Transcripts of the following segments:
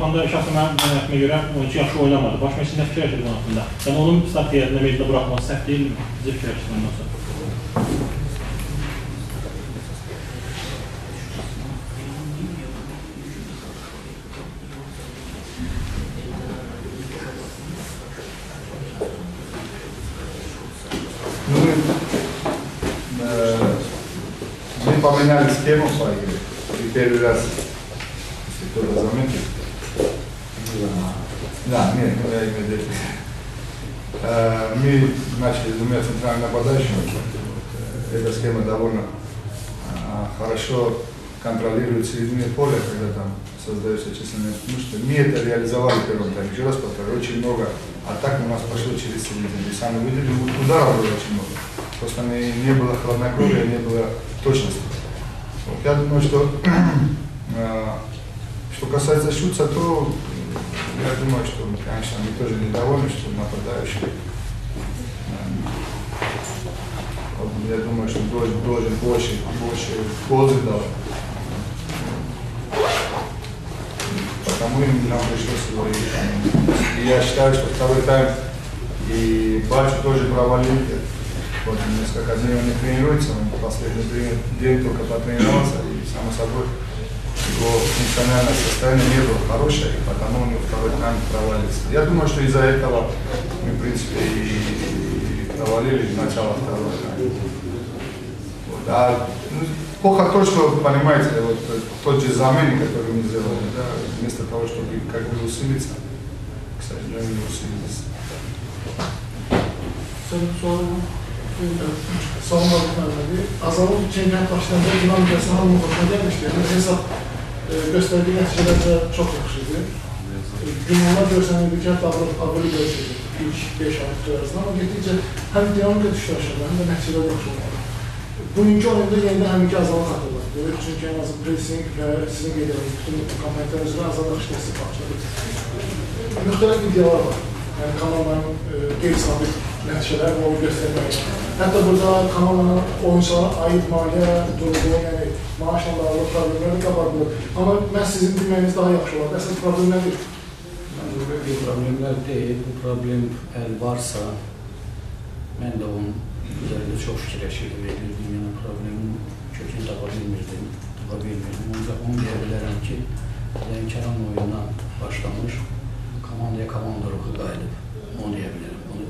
baxanda şəxsən mənim qənaətimə görə oyunçu yaxşı oynamadı. Baş məşqçi nə fikirləşir bunun haqqında? Yəni onun start yerində meydana buraxması səhv deyilmi? Sizə fikirləşirsiniz ondan sonra. Мы, э, мы поменяли схему по игре. И первый раз, если кто-то заметил. Да, нет, я имею в виду. Э, Мы начали с двумя центральными нападающими. Э, Эта схема довольно а, хорошо контролирует середину поля, когда там создаются численные преимущества. Мы это реализовали в первом. Еще раз повторю, очень много атак у нас пошло через середину. И сами видели, ударов было очень много. Просто не, не было хладнокровия, не было точности. Вот, я думаю, что э, что касается Шуца, то я думаю, что, конечно, они тоже недовольны, что нападающий. Я думаю, что должен, должен больше, больше пользы давать. Потому им нам пришлось его и, и я считаю, что второй тайм и Бачу тоже провалили. Вот несколько дней он не тренируется, он последний день только потренировался, и само собой его функциональное состояние не было хорошее, и потому у него второй тайм провалился. Я думаю, что из-за этого мы, в принципе, и, и провалили начало второго тайма. Вот. А ну, плохо то, что, понимаете, вот тот же заменник, который мы сделали, да, вместо того, чтобы как бы усилиться, к сожалению, не усилились. Savunma bitmedi. Azal'ın çeyrek başlarında Yunan Müdessini alma hoşuna gelmişti. Yani hesap e, gösterdiği neticeler de çok yakışıydı. E, Yunanlar görselindeki hatta Avrupa'yı görseydi ilk 5-6 arasında ama gittikçe hem dinamika düştü aşağıda hem de neticeler yakışı olmalı. Bugünkü oyunda yeniden hem iki azama katıldı. Demek çünkü en azından pressing ve sizin geliriniz bütün bu kampanya üzerine azalma kitlesi başladı. Muhtelif videolar var. Yani kanalların e, geri sabit neticeler ve onu göstermek. Hatta burada kanalların oyunculara ait maliye durumu yani maaşla bağlı problemləri qabaqlı. Amma mən sizin bilməyiniz daha yaxşı olar. Əsas problem nədir? Bir problemler değil. Bu problem el varsa ben de onun üzerinde çok fikirleşirdim. Verirdim yani problemin kökünü tapa bilmirdim. Tapa bilmirdim. Ancak onu diyebilirim ki Zenkeran oyundan başlamış. Komandaya komanda ruhu galip. Onu diyebilirim. Bunu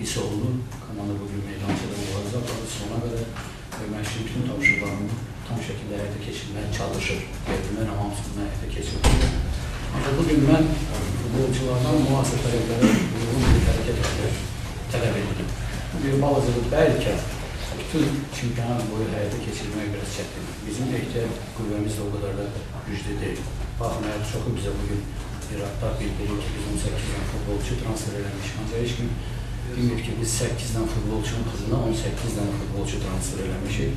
his oldu. Komanda bugün meydancıda mübarizə apardı. Sona kadar ve məşqin bütün tapşırıqlarını tam şekilde hayata geçirmeye çalışır. Devrimden hamamsızlığına hayata geçirir. Ancak bugün ben futbolculardan muasır taleplere uygun bir hareket etmeyi talep ediyorum. Bir bazıları belki bütün çimkanat boyu hayata geçirmeye biraz çektim. Bizim ehtiyaç kuvvetimiz de o kadar da güçlü değil. Bakın hayat çok bize bugün Irak'ta bildirir ki biz 18'den futbolcu transfer edilmiş. Ancak hiç kim bilmiyor ki biz 8'den futbolcunun kızına 18'den futbolcu transfer edilmişiz.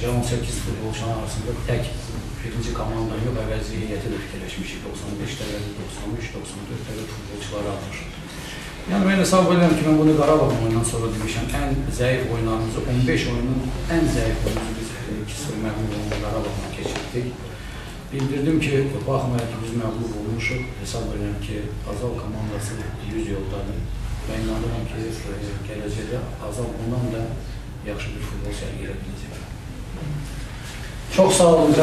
Və 18 futbolçunun arasında tək birinci komanda yox, əvəzi heyəti də fikirləşmişik. 95 dəqiqədə, 93, 94 dəqiqə futbolçuları almışıq. Yəni mən hesab edirəm ki, mən bunu Qarabağ oyundan sonra demişəm. Ən zəif oyunlarımızı, 15 oyunun ən zəif oyunumuzu biz 2-0 məğlub olunca Qarabağla keçirdik. Bildirdim ki, baxmayaraq ki, biz məğlub olmuşuq, hesab edirəm ki, Azal komandası 100 yoldadır. Və inanıram ki, gələcəkdə Azal bundan da yaxşı bir futbol sərgiləyə biləcək. Çok sağ olun.